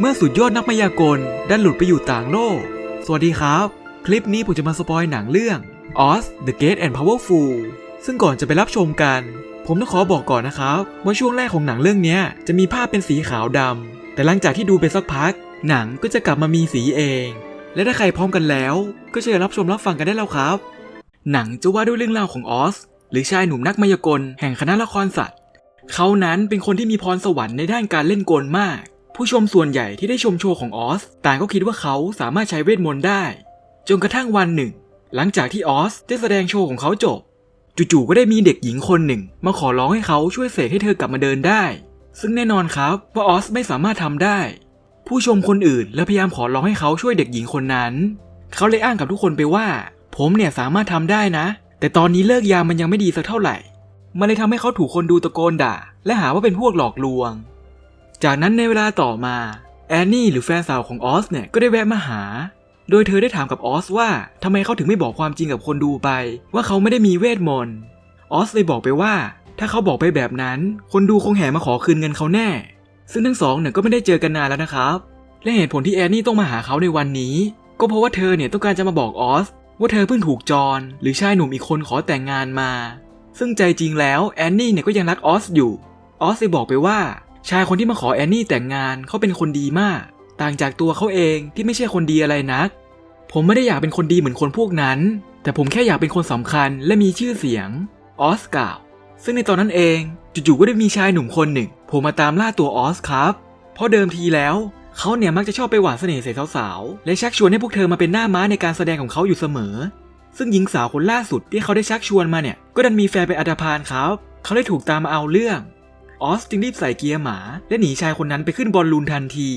เมื่อสุดยอดนักมายากลดันหลุดไปอยู่ต่างโลก สวัสดีครับ คลิปนี้ผมจะมาสปอยหนังเรื่อง Oz the Great and Powerful ซึ่งก่อนจะไปรับชมกัน ผมต้องขอบอกก่อนนะครับว่าช่วงแรกของหนังเรื่องนี้จะมีภาพเป็นสีขาวดำแต่หลังจากที่ดูไปสักพัก หนังก็จะกลับมามีสีเอง และถ้าใครพร้อมกันแล้ว ก็เชิญรับชมรับฟังกันได้แล้วครับ หนังจะว่าด้วยเรื่องราวของออสหรือชายหนุ่มนักมายากลแห่งคณะละครสัตว์ เขานั้นเป็นคนที่มีพรสวรรค์ในด้านการเล่นกลมาก ผู้ชมส่วนใหญ่ที่ได้ชมโชว์ของออสต่างก็คิดว่าเขาสามารถใช้เวทมนต์ได้ จนกระทั่งวันหนึ่ง หลังจากที่ออสได้แสดงโชว์ของเขาจบ จู่ๆก็ได้มีเด็กหญิงคนหนึ่ง มาขอร้องให้เขาช่วยเสกให้เธอกลับมาเดินได้ ซึ่งแน่นอนครับว่าออสไม่สามารถทำได้ ผู้ชมคนอื่นและพยายามขอร้องให้เขาช่วยเด็กหญิงคนนั้น เขาเลยอ้างกับทุกคนไปว่า ผมเนี่ยสามารถทำได้นะ แต่ตอนนี้เลิกยามมันยังไม่ดีสักเท่าไหร่มันเลยทำให้เขาถูกคนดูตะโกนด่า และหาว่าเป็นพวกหลอกลวง จากนั้นในเวลาต่อมาแอนนี่หรือแฟนสาวของออสเนี่ยก็ได้แวะมาหา โดยเธอได้ถามกับออสว่าทำไมเขาถึงไม่บอกความจริงกับคนดูไป ว่าเขาไม่ได้มีเวทมนต์ออสเลยบอกไปว่า ถ้าเขาบอกไปแบบนั้น คนดูคงแห่มาขอคืนเงินเขาแน่ ซึ่งทั้งสองเนี่ยก็ไม่ได้เจอกันนานแล้วนะครับ และเหตุผลที่แอนนี่ต้องมาหาเขาในวันนี้ ก็เพราะว่าเธอเนี่ยต้องการจะมาบอกออสว่าเธอเพิ่งถูกจอนหรือชายหนุ่มอีกคนขอแต่งงานมา ซึ่งใจจริงแล้วแอนนี่เนี่ยก็ยังรักออสอยู่ออสเลยบอกไปว่า ชายคนที่มาขอแอนนี่แต่งงานเขาเป็นคนดีมาก ต่างจากตัวเขาเองที่ไม่ใช่คนดีอะไรนัก ผมไม่ได้อยากเป็นคนดีเหมือนคนพวกนั้น แต่ผมแค่อยากเป็นคนสำคัญและมีชื่อเสียง ออสกล่าวซึ่งในตอนนั้นเองจู่ๆก็ได้มีชายหนุ่มคนหนึ่งโผล่มาตามล่าตัวออสครับ เพราะเดิมทีแล้วเขาเนี่ยมักจะชอบไปหวานเสน่ห์ใส่สาวๆ และชักชวนให้พวกเธอมาเป็นหน้าม้าในการแสดงของเขาอยู่เสมอ ซึ่งหญิงสาวคนล่าสุดที่เขาได้ชักชวนมาเนี่ย ก็ดันมีแฟนเป็นอัตภานครับ เขาเลยถูกตามมาเอาเรื่อง ออสจึงรีบใส่เกียร์หมา และหนีชายคนนั้นไปขึ้นบอลลูนทันที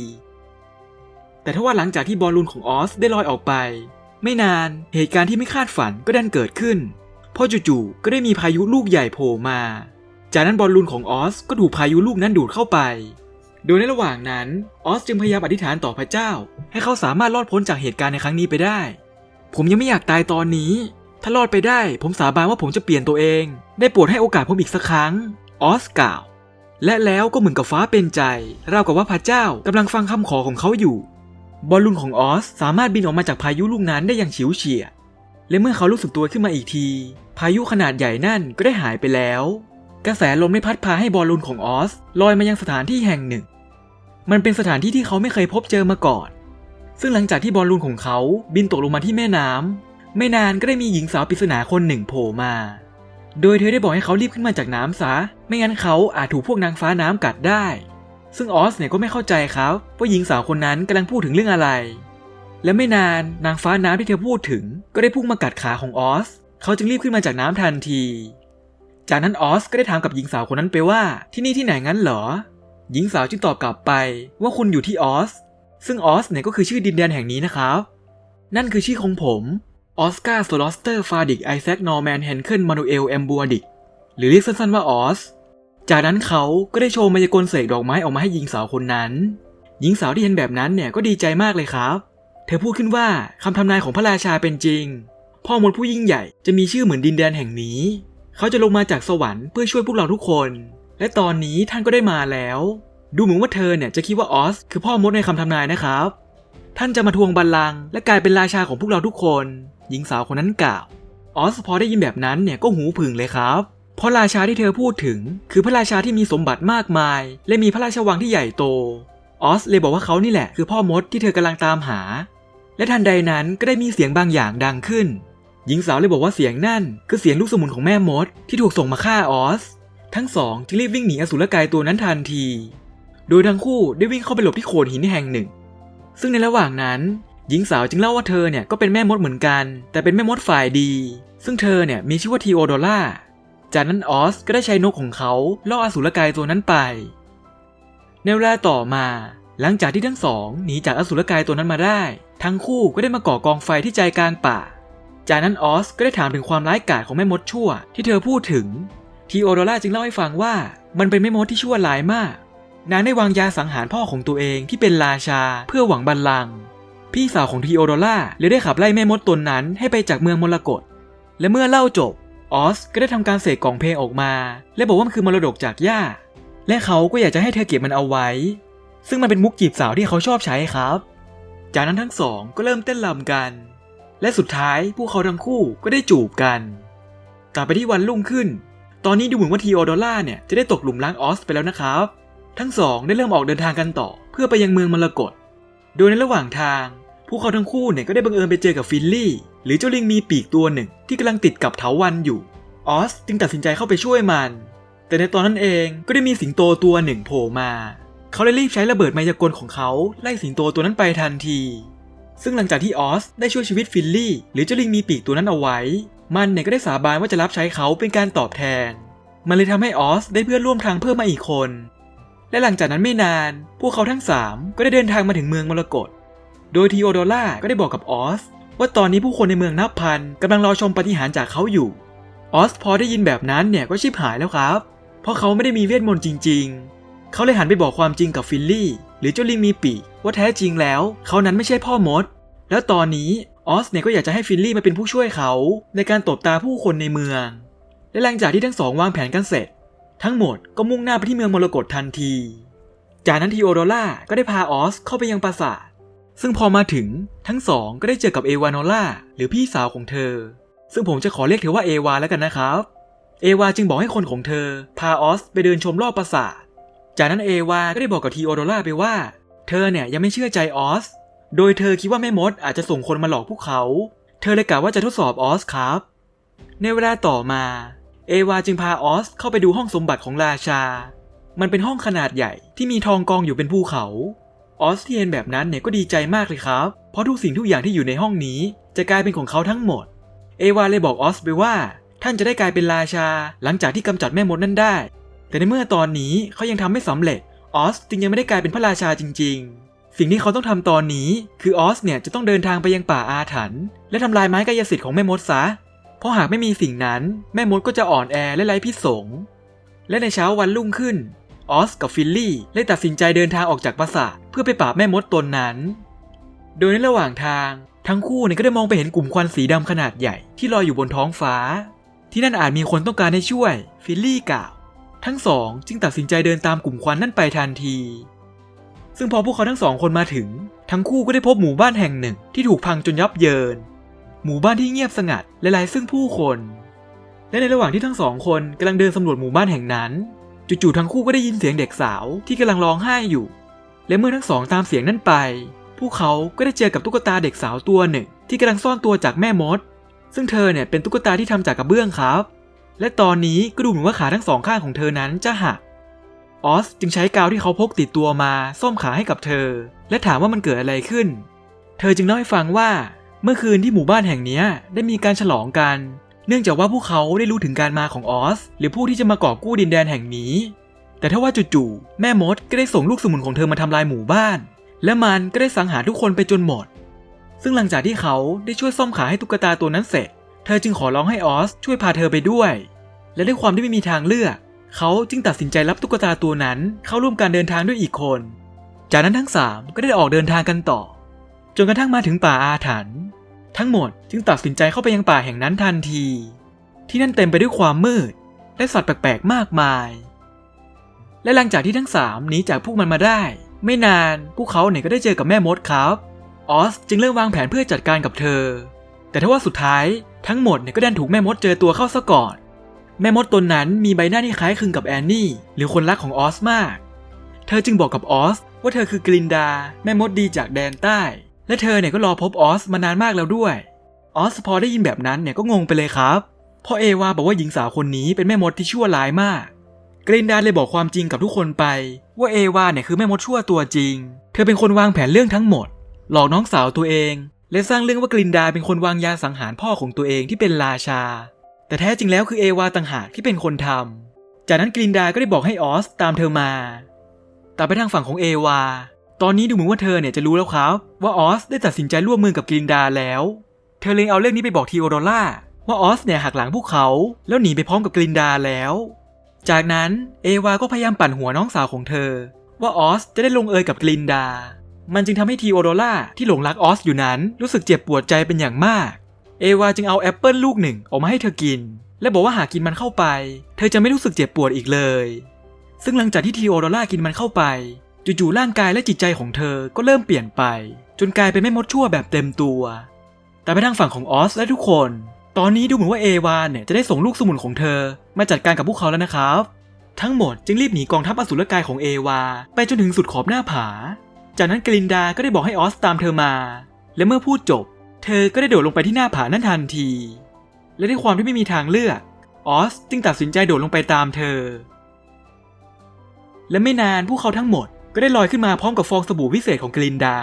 แต่ถ้าว่าหลังจากที่บอลลูนของออสได้ลอยออกไป ไม่นานเหตุการณ์ที่ไม่คาดฝันก็ดันเกิดขึ้นเพราะจู่ๆก็ได้มีพายุลูกใหญ่โผล่มา จากนั้นบอลลูนของออสก็ถูกพายุลูกนั้นดูดเข้าไป โดยในระหว่างนั้นออสจึงพยายามอธิษฐานต่อพระเจ้า ให้เขาสามารถรอดพ้นจากเหตุการณ์ในครั้งนี้ไปได้ ผมยังไม่อยากตายตอนนี้ ถ้ารอดไปได้ ผมสาบานว่าผมจะเปลี่ยนตัวเอง ได้โปรดให้โอกาสผมอีกสักครั้งออสกล่าว และแล้วก็เหมือนกับฟ้าเป็นใจราวกับว่าพระเจ้ากำลังฟังคำขอของเขาอยู่ บอลลูนของออสสามารถบินออกมาจากพายุลูกนั้นได้อย่างฉิวเฉียดและเมื่อเขารู้สึกตัวขึ้นมาอีกที พายุขนาดใหญ่นั่นก็ได้หายไปแล้ว กระแสลมได้พัดพาให้บอลลูนของออสลอยมายังสถานที่แห่งหนึ่ง มันเป็นสถานที่ที่เขาไม่เคยพบเจอมาก่อน ซึ่งหลังจากที่บอลลูนของเขาบินตกลงมาที่แม่น้ำไม่นานก็ได้มีหญิงสาวปริศนาคนหนึ่งโผล่มา โดยเธอได้บอกให้เขารีบขึ้นมาจากน้ำซะ ไม่งั้นเขาอาจถูกพวกนางฟ้าน้ำกัดได้ ซึ่งออสเนี่ยก็ไม่เข้าใจครับว่าหญิงสาวคนนั้นกำลังพูดถึงเรื่องอะไร และไม่นานนางฟ้าน้ำที่เธอพูดถึง ก็ได้พุ่งมากัดขาของออส เขาจึงรีบขึ้นมาจากน้ำทันที จากนั้นออสก็ได้ถามกับหญิงสาวคนนั้นไปว่า ที่นี่ที่ไหนงั้นเหรอ หญิงสาวจึงตอบกลับไปว่าคุณอยู่ที่ออส ซึ่งออสเนี่ยก็คือชื่อดินแดนแห่งนี้นะครับ นั่นคือชื่อของผม ออสการ์โซลอสเตอร์ฟาดิกไอแซคนอร์แมนเฮนเคิลมานูเอลแอมบัวดิกหรือเรียกสั้นๆว่าออส จากนั้นเขาก็ได้โชว์มายากลเสกดอกไม้ออกมาให้หญิงสาวคนนั้น หญิงสาวที่เห็นแบบนั้นเนี่ยก็ดีใจมากเลยครับ เธอพูดขึ้นว่าคำทำนายของพระราชาเป็นจริง พ่อมดผู้ยิ่งใหญ่จะมีชื่อเหมือนดินแดนแห่งนี้ เขาจะลงมาจากสวรรค์เพื่อช่วยพวกเราทุกคน และตอนนี้ท่านก็ได้มาแล้ว ดูเหมือนว่าเธอเนี่ยจะคิดว่าออสคือพ่อมดในคำทำนายนะครับ ท่านจะมาทวงบัลลังก์และกลายเป็นราชาของพวกเราทุกคน หญิงสาวคนนั้นกล่าว ออสพอได้ยินแบบนั้นเนี่ยก็หูผึ่งเลยครับ เพราะราชาที่เธอพูดถึง คือพระราชาที่มีสมบัติมากมาย และมีพระราชวังที่ใหญ่โต ออสเลยบอกว่าเขานี่แหละ คือพ่อมดที่เธอกำลังตามหา และทันใดนั้นก็ได้มีเสียงบางอย่างดังขึ้น หญิงสาวเลยบอกว่าเสียงนั่น คือเสียงลูกสมุนของแม่มด ที่ถูกส่งมาฆ่าออส ทั้งสองจึงรีบวิ่งหนีอสูรกายตัวนั้นทันที โดยทั้งคู่ได้วิ่งเข้าไปหลบที่โขดหินแห่งหนึ่ง ซึ่งในระหว่างนั้น หญิงสาวจึงเล่าว่าเธอเนี่ยก็เป็นแม่มดเหมือนกัน แต่เป็นแม่มดฝ่ายดี ซึ่งเธอเนี่ยมีชื่อว่าทีโอโดล่าจากนั้นออสก็ได้ใช้นกของเขาล่ออสูรกายตัวนั้นไป ในเวลาต่อมา หลังจากที่ทั้งสองหนีจากอสูรกายตัวนั้นมาได้ ทั้งคู่ก็ได้มาก่อกองไฟที่ใจกลางป่า จากนั้นออสก็ได้ถามถึงความร้ายกาจของแม่มดชั่ว ที่เธอพูดถึงทีโอโดล่าจึงเล่าให้ฟังว่ามันเป็นแม่มดที่ชั่วร้ายมาก นางได้วางยาสังหารพ่อของตัวเองที่เป็นราชาเพื่อหวังบัลลังก์พี่สาวของทีโอโดล่าเลยได้ขับไล่แม่มดตนนั้นให้ไปจากเมืองมรกตและเมื่อเล่าจบออสก็ได้ทำการเสกกล่องเพลงออกมา และบอกว่ามันคือมรดกจากย่า และเขาก็อยากจะให้เธอเก็บมันเอาไว้ ซึ่งมันเป็นมุกจีบสาวที่เขาชอบใช้ครับ จากนั้นทั้งสองก็เริ่มเต้นรำกัน และสุดท้ายพวกเขาทั้งคู่ก็ได้จูบกันกลับไปที่วันรุ่งขึ้น ตอนนี้ดูเหมือนว่าทีโอโดล่าเนี่ยจะได้ตกหลุมรักออสไปแล้วนะครับ ทั้งสองได้เริ่มออกเดินทางกันต่อ เพื่อไปยังเมืองมรกต โดยในระหว่างทาง พวกเขาทั้งคู่เนี่ยก็ได้บังเอิญไปเจอกับฟิลลี่ หรือเจ้าลิงมีปีกตัวหนึ่งที่กำลังติดกับเถาวันอยู่ ออสจึงตัดสินใจเข้าไปช่วยมัน แต่ในตอนนั้นเองก็ได้มีสิงโตตัวหนึ่งโผล่มา เขาเลยรีบใช้ระเบิดไมายากลของเขาไล่สิงโตตัวนั้นไปทันที ซึ่งหลังจากที่ออสได้ช่วยชีวิตฟิลลี่ หรือเจ้าลิงมีปีกตัวนั้นเอาไว้ มันเนี่ยก็ได้สาบานว่าจะรับใช้เขาเป็นการตอบแทน มันเลยทำให้ออสได้เพื่อนร่วมทางเพิ่มมาอีกคน และหลังจากนั้นไม่นาน พวกเขาทั้งสามก็ได้เดินทางมาถึงเมืองมรกต โดยทีโอโดล่าก็ได้บอกกับออส ว่าตอนนี้ผู้คนในเมืองนับพันกำลังรอชมปาฏิหาริย์จากเขาอยู่ ออสพอได้ยินแบบนั้นเนี่ยก็ชิบหายแล้วครับ เพราะเขาไม่ได้มีเวทมนต์จริง ๆ เขาเลยหันไปบอกความจริงกับฟิลลี่ หรือเจ้าลิงมีปีกว่าแท้จริงแล้ว เขานั้นไม่ใช่พ่อมด แล้วตอนนี้ออสเนี่ยก็อยากจะให้ฟิลลี่มาเป็นผู้ช่วยเขา ในการตบตาผู้คนในเมือง และหลังจากที่ทั้งสองวางแผนกันเสร็จ ทั้งหมดก็มุ่งหน้าไปที่เมืองมรกตทันที จากนั้นทีโอโดล่าก็ได้พาออสเข้าไปยังปราสาท ซึ่งพอมาถึงทั้งสองก็ได้เจอกับเอวานอล่าหรือพี่สาวของเธอ ซึ่งผมจะขอเรียกเธอว่าเอวาแล้วกันนะครับ เอวาจึงบอกให้คนของเธอ พาออสไปเดินชมรอบปราสาท จากนั้นเอวาก็ได้บอกกับทีโอโดล่าไปว่า เธอเนี่ยยังไม่เชื่อใจออส โดยเธอคิดว่าแม่มดอาจจะส่งคนมาหลอกพวกเขา เธอเลยกะว่าจะทดสอบออสครับ ในเวลาต่อมา เอวาจึงพาออสเข้าไปดูห้องสมบัติของราชา มันเป็นห้องขนาดใหญ่ที่มีทองกองอยู่เป็นภูเขา ออสที่เห็นแบบนั้นเนี่ยก็ดีใจมากเลยครับ เพราะทุกสิ่งทุกอย่างที่อยู่ในห้องนี้ จะกลายเป็นของเขาทั้งหมด เอวาเลยบอกออสไปว่า ท่านจะได้กลายเป็นราชา หลังจากที่กำจัดแม่มดนั่นได้ แต่ในเมื่อตอนนี้เขายังทำไม่สำเร็จ ออสจึงยังไม่ได้กลายเป็นพระราชาจริง ๆ สิ่งที่เขาต้องทำตอนนี้ คือออสเนี่ยจะต้องเดินทางไปยังป่าอาถรรพ์และทำลายไม้กายสิทธิ์ของแม่มดซะ เพราะหากไม่มีสิ่งนั้นแม่มดก็จะอ่อนแอและไร้พิสง และในเช้าวันรุ่งขึ้น ออสกับฟิลลี่เลยตัดสินใจเดินทางออกจากปราสาทเพื่อไปปราบแม่มดตนนั้น โดยในระหว่างทางทั้งคู่เนี่ยก็ได้มองไปเห็นกลุ่มควันสีดำขนาดใหญ่ที่ลอยอยู่บนท้องฟ้า ที่นั่นอาจมีคนต้องการให้ช่วย ฟิลลี่กล่าว ทั้งสองจึงตัดสินใจเดินตามกลุ่มควันนั่นไปทันที ซึ่งพอพวกเขาทั้งสองคนมาถึง ทั้งคู่ก็ได้พบหมู่บ้านแห่งหนึ่งที่ถูกพังจนยับเยิน หมู่บ้านที่เงียบสงัดและไร้ซึ่งผู้คน และในระหว่างที่ทั้งสองคนกำลังเดินสำรวจหมู่บ้านแห่งนั้น จู่ๆทั้งคู่ก็ได้ยินเสียงเด็กสาวที่กำลังร้องไห้อยู่ และเมื่อทั้งสองตามเสียงนั้นไป พวกเขาก็ได้เจอกับตุ๊กตาเด็กสาวตัวหนึ่ง ที่กำลังซ่อนตัวจากแม่มด ซึ่งเธอเนี่ยเป็นตุ๊กตาที่ทำจากกระเบื้องครับ และตอนนี้ก็ดูเหมือนว่าขาทั้งสองข้างของเธอนั้นจะหักออสจึงใช้กาวที่เขาพกติดตัวมาซ่อมขาให้กับเธอ และถามว่ามันเกิดอะไรขึ้น เธอจึงเล่าให้ฟังว่า เมื่อคืนที่หมู่บ้านแห่งนี้ได้มีการฉลองกัน เนื่องจากว่าพวกเขาได้รู้ถึงการมาของออส หรือผู้ที่จะมาก่อกู้ดินแดนแห่งนี้ แต่ถ้าว่าจู่ๆแม่มดก็ได้ส่งลูกสมุนของเธอมาทำลายหมู่บ้าน และมันก็ได้สังหารทุกคนไปจนหมด ซึ่งหลังจากที่เขาได้ช่วยซ่อมขาให้ตุ๊กตาตัวนั้นเสร็จ เธอจึงขอร้องให้ออสช่วยพาเธอไปด้วย และด้วยความที่ไม่มีทางเลือก เขาจึงตัดสินใจรับตุ๊กตาตัวนั้นเข้าร่วมการเดินทางด้วยอีกคน จากนั้นทั้งสามก็ได้ออกเดินทางกันต่อ จนกระทั่งมาถึงป่าอาถรรพ์ทั้งหมดจึงตัดสินใจเข้าไปยังป่าแห่งนั้นทันที ที่นั่นเต็มไปด้วยความมืด และสัตว์แปลกๆมากมาย และหลังจากที่ทั้งสามหนีจากพวกมันมาได้ ไม่นานพวกเขาเนี่ยก็ได้เจอกับแม่มดครับออสจึงเริ่มวางแผนเพื่อจัดการกับเธอ แต่ถ้าว่าสุดท้ายทั้งหมดเนี่ยก็ดันถูกแม่มดเจอตัวเข้าซะก่อน แม่มดตนนั้นมีใบหน้าที่คล้ายคลึงกับแอนนี่ หรือคนรักของออสมาก เธอจึงบอกกับออสว่าเธอคือกลินดา แม่มดดีจากแดนใต้ และเธอเนี่ยก็รอพบออสมานานมากแล้วด้วย ออสพอได้ยินแบบนั้นเนี่ยก็งงไปเลยครับ เพราะเอวาบอกว่าหญิงสาวคนนี้เป็นแม่มดที่ชั่วร้ายมากกลินดาเลยบอกความจริงกับทุกคนไป ว่าเอวาเนี่ยคือแม่มดชั่วตัวจริง เธอเป็นคนวางแผนเรื่องทั้งหมด หลอกน้องสาวตัวเอง และสร้างเรื่องว่ากลินดาเป็นคนวางยาสังหารพ่อของตัวเองที่เป็นราชา แต่แท้จริงแล้วคือเอวาต่างหากที่เป็นคนทำจากนั้นกลินดาก็ได้บอกให้ออสตามเธอมาแต่ไปทางฝั่งของเอวา ตอนนี้ดูเหมือนว่าเธอเนี่ยจะรู้แล้วครับ ว่าออสได้ตัดสินใจร่วมมือกับกลินดาแล้ว เธอเลยเอาเรื่องนี้ไปบอกทีโอโดล่าว่าออสเนี่ยหักหลังพวกเขา แล้วหนีไปพร้อมกับกลินดาแล้ว จากนั้นเอวาก็พยายามปั่นหัวน้องสาวของเธอ ว่าออสจะได้ลงเอยกับกลินดา มันจึงทำให้ทีโอโดล่าที่หลงรักออสอยู่นั้น รู้สึกเจ็บปวดใจเป็นอย่างมาก เอวาจึงเอาแอปเปิลลูกหนึ่งออกมาให้เธอกิน และบอกว่าหากกินมันเข้าไป เธอจะไม่รู้สึกเจ็บปวดอีกเลย ซึ่งหลังจากที่ทีโอโดล่ากินมันเข้าไป จู่ๆร่างกายและจิตใจของเธอก็เริ่มเปลี่ยนไป จนกลายเป็นแม่มดชั่วแบบเต็มตัว แต่ไปทางฝั่งของออสและทุกคน ตอนนี้ดูเหมือนว่าเอวาเนี่ยจะได้ส่งลูกสมุนของเธอ มาจัดการกับพวกเขาแล้วนะครับ ทั้งหมดจึงรีบหนีกองทัพอสุรกายของเอวา ไปจนถึงสุดขอบหน้าผา จากนั้นกลินดาก็ได้บอกให้ออสตามเธอมา และเมื่อพูดจบ เธอก็ได้โดดลงไปที่หน้าผานั่นทันที และด้วยความที่ไม่มีทางเลือกออสจึงตัดสินใจโดดลงไปตามเธอ และไม่นานพวกเขาทั้งหมด ก็ได้ลอยขึ้นมาพร้อมกับฟองสบู่วิเศษของกลินดา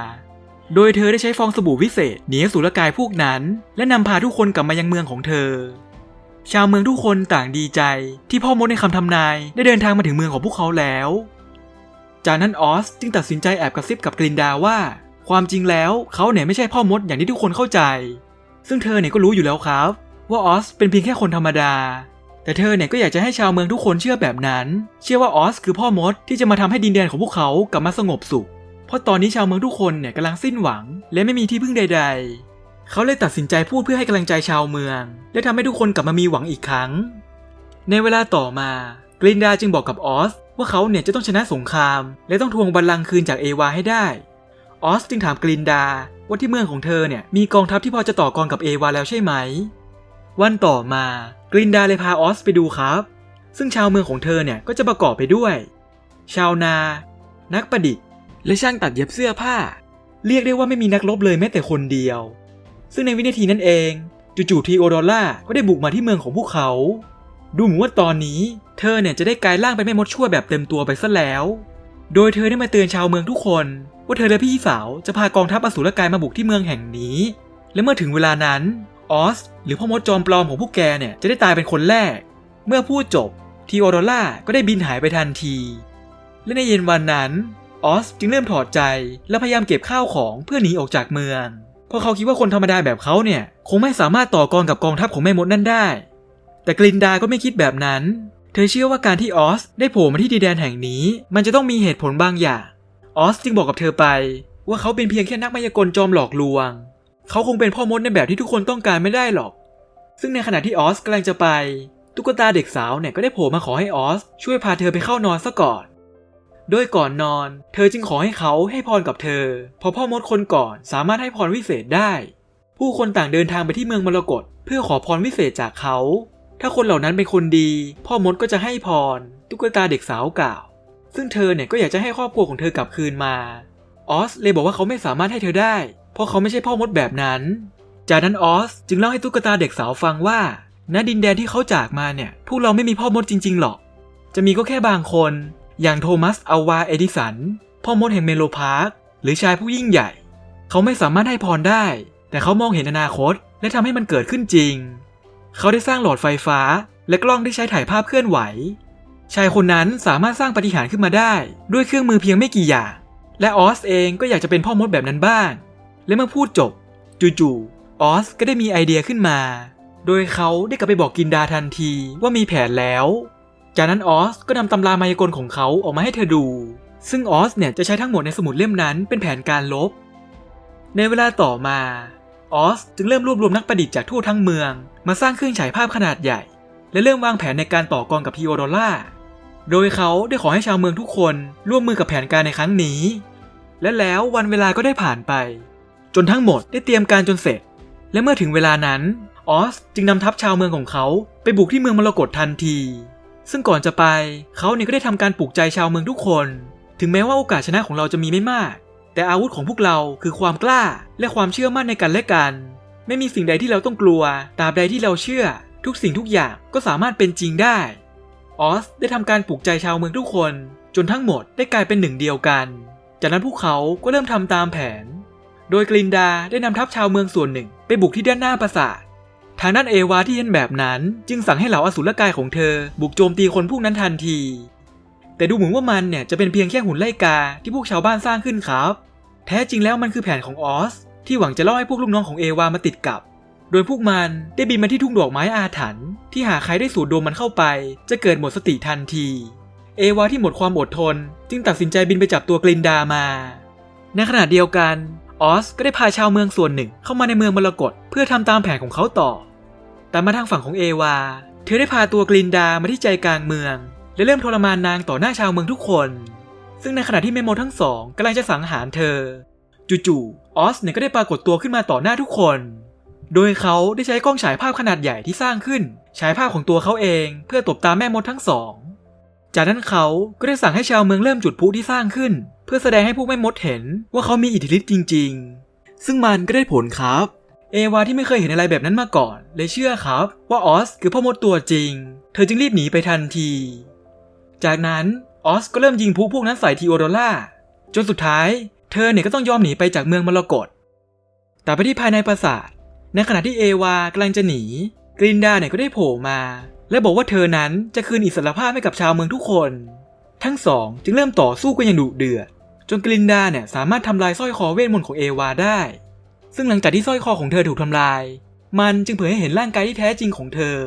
โดยเธอได้ใช้ฟองสบู่วิเศษหนีอสุรกายพวกนั้น และนำพาทุกคนกลับมายังเมืองของเธอ ชาวเมืองทุกคนต่างดีใจ ที่พ่อมดในคำทำนายได้เดินทางมาถึงเมืองของพวกเขาแล้ว จากนั้นออสจึงตัดสินใจแอบกระซิบกับกลินดาว่า ความจริงแล้วเขาเนี่ยไม่ใช่พ่อมดอย่างที่ทุกคนเข้าใจ ซึ่งเธอเนี่ยก็รู้อยู่แล้วครับ ว่าออสเป็นเพียงแค่คนธรรมดา แต่เธอเนี่ยก็อยากจะให้ชาวเมืองทุกคนเชื่อแบบนั้น เชื่อว่าออสคือพ่อมดที่จะมาทำให้ดินแดนของพวกเขากลับมาสงบสุข เพราะตอนนี้ชาวเมืองทุกคนเนี่ยกำลังสิ้นหวัง และไม่มีที่พึ่งใด ๆ เขาเลยตัดสินใจพูดเพื่อให้กำลังใจชาวเมือง และทำให้ทุกคนกลับมามีหวังอีกครั้ง ในเวลาต่อมากลินดาจึงบอกกับออสว่าเขาเนี่ยจะต้องชนะสงคราม และต้องทวงบัลลังก์คืนจากเอวาให้ได้ ออสจึงถามกลินดาว่าที่เมืองของเธอเนี่ยมีกองทัพที่พอจะต่อกรกับเอวาแล้วใช่ไหม วันต่อมากลินดาเลยพาออสไปดูครับ ซึ่งชาวเมืองของเธอเนี่ยก็จะประกอบไปด้วย ชาวนา นักประดิษฐ์ และช่างตัดเย็บเสื้อผ้า เรียกได้ว่าไม่มีนักรบเลยแม้แต่คนเดียว ซึ่งในวินาทีนั้นเองจู่ๆทีโอดอลล่าก็ได้บุกมาที่เมืองของพวกเขา ดูเหมือนว่าตอนนี้ เธอเนี่ยจะได้กลายร่างเป็นแม่มดชั่วแบบเต็มตัวไปซะแล้ว โดยเธอได้มาเตือนชาวเมืองทุกคน ว่าเธอและพี่สาวจะพากองทัพอสูรกายมาบุกที่เมืองแห่งนี้ และเมื่อถึงเวลานั้น ออส หรือพ่อมดจอมปลอมของพวกแกเนี่ยจะได้ตายเป็นคนแรก เมื่อพูดจบทีโอดอลล่าก็ได้บินหายไปทันที และในเย็นวันนั้นออสจึงเริ่มถอดใจและพยายามเก็บข้าวของเพื่อหนีออกจากเมือง เพราะเขาคิดว่าคนธรรมดาแบบเขาเนี่ย คงไม่สามารถต่อกรกับกองทัพของแม่มดนั่นได้ แต่กลินดาก็ไม่คิดแบบนั้น เธอเชื่อว่าการที่ออสได้โผล่มาที่ดินแดนแห่งนี้ มันจะต้องมีเหตุผลบางอย่าง ออสจึงบอกกับเธอไป ว่าเขาเป็นเพียงแค่นักมายากลจอมหลอกลวง เขาคงเป็นพ่อมดในแบบที่ทุกคนต้องการไม่ได้หรอก ซึ่งในขณะที่ออสกำลังจะไป ตุ๊กตาเด็กสาวเนี่ยก็ได้โผล่มาขอให้ออส ช่วยพาเธอไปเข้านอนซะก่อน โดยก่อนนอน เธอจึงขอให้เขาให้พรกับเธอเพราะพ่อมดคนก่อนสามารถให้พรวิเศษได้ ผู้คนต่างเดินทางไปที่เมืองมรกตเพื่อขอพรวิเศษจากเขา ถ้าคนเหล่านั้นเป็นคนดี พ่อมดก็จะให้พร ตุ๊กตาเด็กสาวกล่าว ซึ่งเธอเนี่ยก็อยากจะให้ครอบครัวของเธอกลับคืนมา ออสเลยบอกว่าเขาไม่สามารถให้เธอได้ เพราะเขาไม่ใช่พ่อมดแบบนั้น จากนั้นออสจึงเล่าให้ตุ๊กตาเด็กสาวฟังว่า ณ ดินแดนที่เขาจากมาเนี่ย พวกเราไม่มีพ่อมดจริง ๆ หรอก จะมีก็แค่บางคน อย่างโทมัสอาวาเอดิสัน พ่อมดแห่งเมโลพาร์ค หรือชายผู้ยิ่งใหญ่ เขาไม่สามารถให้พรได้ แต่เขามองเห็นอนาคต และทำให้มันเกิดขึ้นจริง เขาได้สร้างหลอดไฟฟ้า และกล้องที่ใช้ถ่ายภาพเคลื่อนไหว ชายคนนั้นสามารถสร้างปาฏิหาริย์ขึ้นมาได้ ด้วยเครื่องมือเพียงไม่กี่อย่างและออสเองก็อยากจะเป็นพ่อมดแบบนั้นบ้าง และเมื่อพูดจบ จู่ๆออสก็ได้มีไอเดียขึ้นมา โดยเขาได้กลับไปบอกกินดาทันทีว่ามีแผนแล้ว จากนั้นออสก็นำตำรามายากลของเขาออกมาให้เธอดู ซึ่งออสเนี่ยจะใช้ทั้งหมดในสมุดเล่มนั้นเป็นแผนการลบ ในเวลาต่อมาออสจึงเริ่มรวบรวมนักประดิษฐ์จากทั่วทั้งเมือง มาสร้างเครื่องฉายภาพขนาดใหญ่ และเริ่มวางแผนในการต่อกรกับทีโอดอลล่าโดยเขาได้ขอให้ชาวเมืองทุกคนร่วมมือกับแผนการในครั้งนี้ และแล้ววันเวลาก็ได้ผ่านไป จนทั้งหมดได้เตรียมการจนเสร็จ และเมื่อถึงเวลานั้น ออสจึงนำทัพชาวเมืองของเขาไปบุกที่เมืองมรกตทันที ซึ่งก่อนจะไปเขาเนี่ยก็ได้ทำการปลุกใจชาวเมืองทุกคน ถึงแม้ว่าโอกาสชนะของเราจะมีไม่มาก แต่อาวุธของพวกเราคือความกล้าและความเชื่อมั่นในกันและกัน ไม่มีสิ่งใดที่เราต้องกลัวตราบใดที่เราเชื่อ ทุกสิ่งทุกอย่างก็สามารถเป็นจริงได้ ออสได้ทำการปลุกใจชาวเมืองทุกคน จนทั้งหมดได้กลายเป็นหนึ่งเดียวกัน จากนั้นพวกเขาก็เริ่มทำตามแผน โดยกลินดาได้นำทัพชาวเมืองส่วนหนึ่ง ไปบุกที่ด้านหน้าปราสาท ทางด้านเอวาที่เห็นแบบนั้น จึงสั่งให้เหล่าอสูรกายของเธอ บุกโจมตีคนพวกนั้นทันที แต่ดูเหมือนว่ามันเนี่ยจะเป็นเพียงแค่หุ่นไล่กาที่พวกชาวบ้านสร้างขึ้นครับ แท้จริงแล้วมันคือแผนของออส ที่หวังจะล่อให้พวกลูกน้องของเอวามาติดกับ โดยพวกมันได้บินมาที่ทุ่งดอกไม้อาถรรพ์ที่หากใครได้สูดดมมันเข้าไป จะเกิดหมดสติทันที เอวาที่หมดความอดทน จึงตัดสินใจบินไปจับตัวกลินดามา ในขณะเดียวกัน ออสก็ได้พาชาวเมืองส่วนหนึ่งเข้ามาในเมืองมรกตเพื่อทำตามแผนของเขาต่อ แต่มาทางฝั่งของเอวา เธอได้พาตัวกลินดามาที่ใจกลางเมือง และเริ่มทรมานนางต่อหน้าชาวเมืองทุกคน ซึ่งในขณะที่แม่มดทั้งสองกำลังจะสังหารเธอ จู่ๆออสเนี่ยก็ได้ปรากฏตัวขึ้นมาต่อหน้าทุกคน โดยเขาได้ใช้กล้องฉายภาพขนาดใหญ่ที่สร้างขึ้นฉายภาพของตัวเขาเองเพื่อตบตาแม่มดทั้งสอง จากนั้นเขาก็ได้สั่งให้ชาวเมืองเริ่มจุดพลุที่สร้างขึ้น เพื่อแสดงให้พวกแม่มดเห็นว่าเขามีอิทธิฤทธิ์จริง ๆ ซึ่งมันก็ได้ผลครับ เอวาที่ไม่เคยเห็นอะไรแบบนั้นมาก่อน เลยเชื่อครับ ว่าออสคือพ่อมดตัวจริง เธอจึงรีบหนีไปทันที จากนั้นออสก็เริ่มยิงพลุพวกนั้นใส่ทีโอโดล่าจนสุดท้าย เธอเนี่ยก็ต้องยอมหนีไปจากเมืองมรกตแต่ไปที่ภายในปราสาท ในขณะที่เอวากำลังจะหนีกรินดาเนี่ยก็ได้โผล่มา และบอกว่าเธอนั้นจะคืนอิสรภาพให้กับชาวเมืองทุกคน ทั้งสองจึงเริ่มต่อสู้กันอย่างดุเดือด จนกลินดาเนี่ยสามารถทำลายสร้อยคอเวทมนต์ของเอวาได้ ซึ่งหลังจากที่สร้อยคอของเธอถูกทำลาย มันจึงเผยให้เห็นร่างกายที่แท้จริงของเธอ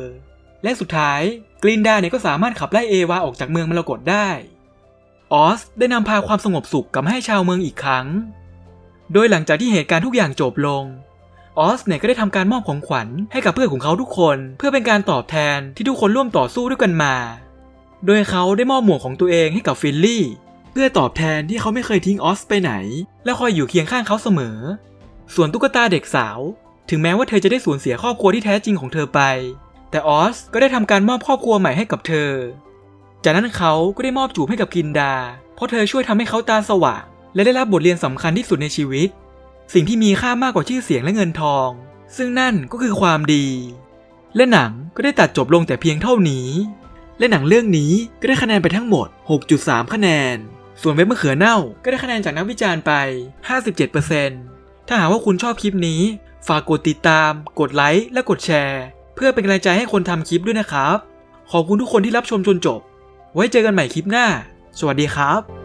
และสุดท้ายกลินดาเนี่ยก็สามารถขับไล่เอวาออกจากเมืองมรกตได้ ออสได้นำพาความสงบสุขกลับให้ชาวเมืองอีกครั้ง โดยหลังจากที่เหตุการณ์ทุกอย่างจบลง ออสเนี่ยก็ได้ทำการมอบของขวัญให้กับเพื่อนของเขาทุกคน เพื่อเป็นการตอบแทนที่ทุกคนร่วมต่อสู้ด้วยกันมา โดยเขาได้มอบหมวกของตัวเองให้กับฟิลลี่ เพื่อตอบแทนที่เขาไม่เคยทิ้งออสไปไหน และคอยอยู่เคียงข้างเขาเสมอ ส่วนตุ๊กตาเด็กสาว ถึงแม้ว่าเธอจะได้สูญเสียครอบครัวที่แท้จริงของเธอไป แต่ออสก็ได้ทำการมอบครอบครัวใหม่ให้กับเธอ จากนั้นเขาก็ได้มอบจูบให้กับกินดา เพราะเธอช่วยทำให้เขาตาสว่างและได้รับบทเรียนสำคัญที่สุดในชีวิต สิ่งที่มีค่ามากกว่าชื่อเสียงและเงินทอง ซึ่งนั่นก็คือความดี และหนังก็ได้ตัดจบลงแต่เพียงเท่านี้และหนังเรื่องนี้ก็ได้คะแนนไปทั้งหมด 6.3 คะแนน ส่วนเว็บมะเขือเน่าก็ได้คะแนนจากนักวิจารณ์ไป 57%ถ้าหากว่าคุณชอบคลิปนี้ ฝากกดติดตาม กดไลค์ และกดแชร์ เพื่อเป็นกำลังใจให้คนทำคลิปด้วยนะครับ ขอบคุณทุกคนที่รับชมจนจบ ไว้เจอกันใหม่คลิปหน้า สวัสดีครับ